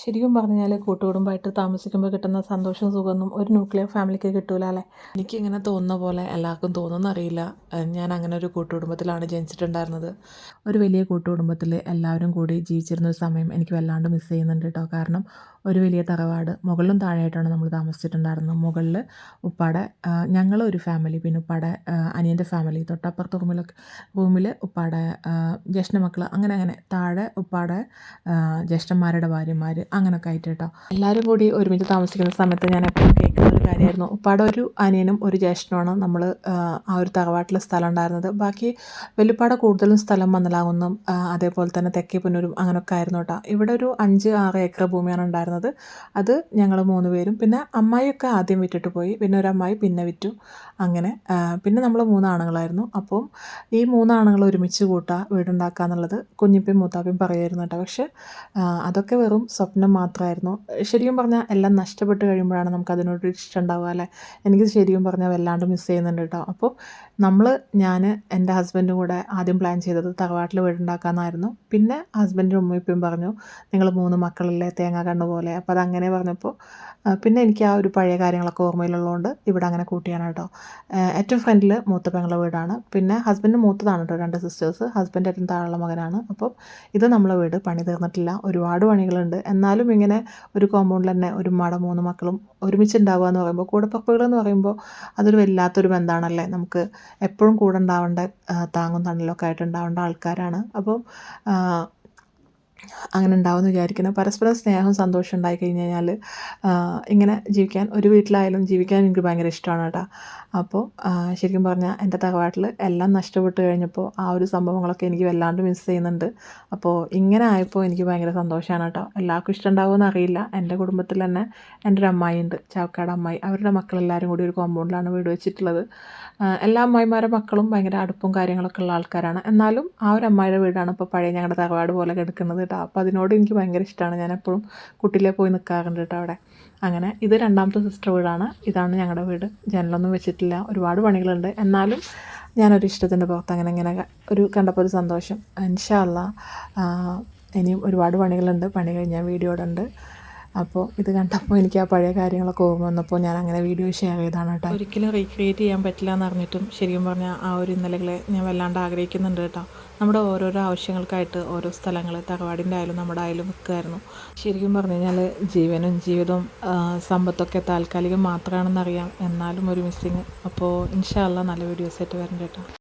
ശരിക്കും പറഞ്ഞാൽ കൂട്ടുകുടുംബമായിട്ട് താമസിക്കുമ്പോൾ കിട്ടുന്ന സന്തോഷവും സുഖമൊന്നും ഒരു ന്യൂക്ലിയർ ഫാമിലിക്ക് കിട്ടൂല അല്ലേ? എനിക്കിങ്ങനെ തോന്നുന്ന പോലെ എല്ലാവർക്കും തോന്നുന്നറിയില്ല. ഞാൻ അങ്ങനെ ഒരു കൂട്ടുകുടുംബത്തിലാണ് ജനിച്ചിട്ടുണ്ടായിരുന്നത്. ഒരു വലിയ കൂട്ടുകുടുംബത്തിൽ എല്ലാവരും കൂടി ജീവിച്ചിരുന്ന ഒരു സമയം എനിക്ക് വല്ലാണ്ട് മിസ് ചെയ്യുന്നുണ്ട് കേട്ടോ കാരണം ഒരു വലിയ തറവാട്. മുകളിലും താഴെയായിട്ടാണ് നമ്മൾ താമസിച്ചിട്ടുണ്ടായിരുന്നത്. മുകളിൽ ഉപ്പാടെ ഞങ്ങളൊരു ഫാമിലി പിന്നെ ഉപ്പാടെ അനിയന്റെ ഫാമിലി തൊട്ടപ്പുറത്ത് റൂമിലൊക്കെ റൂമിൽ ഉപ്പാടെ ജ്യേഷ്ഠ മക്കൾ അങ്ങനെ അങ്ങനെ. താഴെ ഉപ്പാടെ ജ്യേഷ്ഠന്മാരുടെ ഭാര്യമാർ അങ്ങനെയൊക്കെ ആയിട്ട് കേട്ടോ എല്ലാവരും കൂടി ഒരുമിച്ച് താമസിക്കുന്ന സമയത്ത് ഞാൻ എപ്പോഴും കേൾക്കുന്ന ഒരു കാര്യമായിരുന്നു. ഉപ്പാടെ ഒരു അനിയനും ഒരു ജ്യേഷ്ഠനുമാണ് നമ്മൾ ആ ഒരു തറവാട്ടിൽ സ്ഥലം ഉണ്ടായിരുന്നത്. ബാക്കി വെല്ലുപ്പാടെ കൂടുതലും സ്ഥലം മന്നലാകുന്നും അതേപോലെ തന്നെ തെക്കേ പുന്നൂരും അങ്ങനെയൊക്കെ ആയിരുന്നു കേട്ടോ. ഇവിടെ ഒരു അഞ്ച് ആറ് ഏക്കർ ഭൂമിയാണ് ഉണ്ടായിരുന്നത്. അത് ഞങ്ങൾ മൂന്ന് പേരും. പിന്നെ അമ്മായിയൊക്കെ ആദ്യം വിറ്റിട്ട് പോയി. പിന്നെ ഒരു അമ്മായി പിന്നെ വിറ്റു. അങ്ങനെ പിന്നെ നമ്മൾ മൂന്നാണുങ്ങളായിരുന്നു അപ്പം ഈ മൂന്നാണുങ്ങൾ ഒരുമിച്ച് കൂട്ടുക വീടുണ്ടാക്കുക എന്നുള്ളത് കുഞ്ഞിപ്പയും മൂത്താപ്പയും പറയുമായിരുന്നു കേട്ടോ. പക്ഷേ അതൊക്കെ വെറും സ്വപ്നം മാത്രമായിരുന്നു ശരിക്കും പറഞ്ഞാൽ എല്ലാം നഷ്ടപ്പെട്ട് കഴിയുമ്പോഴാണ് നമുക്ക് അതിനോട് ഇഷ്ടം ഉണ്ടാവുക അല്ലേ? എനിക്ക് ശരിക്കും പറഞ്ഞാൽ വല്ലാണ്ട് മിസ് ചെയ്യുന്നുണ്ട് കേട്ടോ. അപ്പോൾ നമ്മൾ ഞാൻ എന്റെ ഹസ്ബൻഡും കൂടെ ആദ്യം പ്ലാൻ ചെയ്തത് തറവാട്ടിൽ വീടുണ്ടാക്കാമെന്നായിരുന്നു പിന്നെ ഹസ്ബൻഡും ഉമ്മയും പറഞ്ഞു നിങ്ങൾ മൂന്ന് മക്കളല്ലേ? തേങ്ങ കണ്ണു പോലെ. അപ്പോൾ അതങ്ങനെ പറഞ്ഞപ്പോൾ പിന്നെ എനിക്ക് ആ ഒരു പഴയ കാര്യങ്ങളൊക്കെ ഓർമ്മയിലുള്ളതുകൊണ്ട് ഇവിടെ അങ്ങനെ കൂട്ടിയാണ് കേട്ടോ. ഏറ്റവും ഫ്രണ്ടിൽ മൂത്ത പെങ്ങളെ വീടാണ്. പിന്നെ ഹസ്ബൻഡ് മൂത്തതാണ് കേട്ടോ രണ്ട് സിസ്റ്റേഴ്സ്. ഹസ്ബൻഡ് ഏറ്റവും താഴെയുള്ള മകനാണ്. അപ്പം ഇത് നമ്മളെ വീട് പണി തീർന്നിട്ടില്ല. ഒരുപാട് പണികളുണ്ട്. എന്നാലും ഇങ്ങനെ ഒരു കോമ്പൗണ്ടിൽ തന്നെ ഒരു മട മൂന്ന് മക്കളും ഒരുമിച്ച് ഉണ്ടാവുക എന്ന് പറയുമ്പോൾ കൂടപ്പുറപ്പുകൾ എന്ന് പറയുമ്പോൾ അതൊരു വല്ലാത്തൊരു ബന്ധമാണല്ലേ നമുക്ക് എപ്പോഴും കൂടെ ഉണ്ടാവേണ്ട താങ്ങും തണലൊക്കെ ആയിട്ട് ഉണ്ടാവേണ്ട ആൾക്കാരാണ്. അപ്പോൾ അങ്ങനെ ഉണ്ടാവുമെന്ന് വിചാരിക്കുന്നു. പരസ്പരം സ്നേഹം സന്തോഷം ഉണ്ടായി കഴിഞ്ഞ് കഴിഞ്ഞാൽ ഇങ്ങനെ ജീവിക്കാൻ ഒരു വീട്ടിലായാലും ജീവിക്കാൻ എനിക്ക് ഭയങ്കര ഇഷ്ടമാണ് കേട്ടോ. അപ്പോൾ ശരിക്കും പറഞ്ഞാൽ എന്റെ തറവാട്ടിൽ എല്ലാം നഷ്ടപ്പെട്ട് കഴിഞ്ഞപ്പോൾ ആ ഒരു സംഭവങ്ങളൊക്കെ എനിക്ക് വല്ലാണ്ട് മിസ് ചെയ്യുന്നുണ്ട്. അപ്പോൾ ഇങ്ങനെ ആയപ്പോൾ എനിക്ക് ഭയങ്കര സന്തോഷമാണ് കേട്ടോ. എല്ലാവർക്കും ഇഷ്ടമുണ്ടാവുമെന്ന് അറിയില്ല. എന്റെ കുടുംബത്തിൽ തന്നെ എന്റെ ഒരു അമ്മായി ഉണ്ട് ചാവക്കാട് അമ്മായി. അവരുടെ മക്കളെല്ലാവരും കൂടി ഒരു കോമ്പൗണ്ടിലാണ് വീട് വെച്ചിട്ടുള്ളത്. എല്ലാ അമ്മായിമാരുടെ മക്കളും ഭയങ്കര അടുപ്പും കാര്യങ്ങളൊക്കെ ഉള്ള ആൾക്കാരാണ്. എന്നാലും ആ ഒരു അമ്മായിയുടെ വീടാണ് ഇപ്പോൾ പഴയ ഞങ്ങളുടെ തറവാട് പോലെ കിടക്കുന്നത് കേട്ടോ. അപ്പോൾ അതിനോട് എനിക്ക് ഭയങ്കര ഇഷ്ടമാണ് ഞാൻ എപ്പോഴും കുട്ടിയിലെ പോയി നിൽക്കാറുണ്ട് കേട്ടോ അവിടെ. അങ്ങനെ ഇത് രണ്ടാമത്തെ സിസ്റ്റർ വീടാണ്. ഇതാണ് ഞങ്ങളുടെ വീട്. ജനലൊന്നും വെച്ചിട്ടില്ല. ഒരുപാട് പണികളുണ്ട്. എന്നാലും ഞാനൊരു ഇഷ്ടത്തിന്റെ പുറത്ത് അങ്ങനെ ഇങ്ങനെ ഒരു കണ്ടപ്പോൾ ഒരു സന്തോഷം. ഇൻഷാല്ല ഇനിയും ഒരുപാട് പണികളുണ്ട്. പണി കഴിഞ്ഞാൽ വീഡിയോ ഉണ്ട് അപ്പോൾ ഇത് കണ്ടപ്പോൾ എനിക്ക് ആ പഴയ കാര്യങ്ങളൊക്കെ ഓർമ്മ വന്നപ്പോൾ ഞാൻ അങ്ങനെ വീഡിയോ ഷെയർ ചെയ്താണ് കേട്ടോ. ഒരിക്കലും റീക്രിയേറ്റ് ചെയ്യാൻ പറ്റില്ല എന്ന് അറിഞ്ഞിട്ടും ശരിക്കും പറഞ്ഞാൽ ആ ഒരു ഇന്നലകളെ ഞാൻ വല്ലാണ്ട് ആഗ്രഹിക്കുന്നുണ്ട് കേട്ടോ. നമ്മുടെ ഓരോരോ ആവശ്യങ്ങൾക്കായിട്ട് ഓരോ സ്ഥലങ്ങൾ തറവാടിന്റെ ആയാലും നമ്മുടെ ആയാലും വെക്കുമായിരുന്നു ശരിക്കും പറഞ്ഞു കഴിഞ്ഞാൽ ജീവനും ജീവിതവും സമ്പത്തൊക്കെ താൽക്കാലികം മാത്രമാണെന്നറിയാം. എന്നാലും ഒരു മിസ്സിങ് അപ്പോൾ ഇൻഷാല്ല നല്ല വീഡിയോസ് ആയിട്ട് വരണ്ട കേട്ടോ.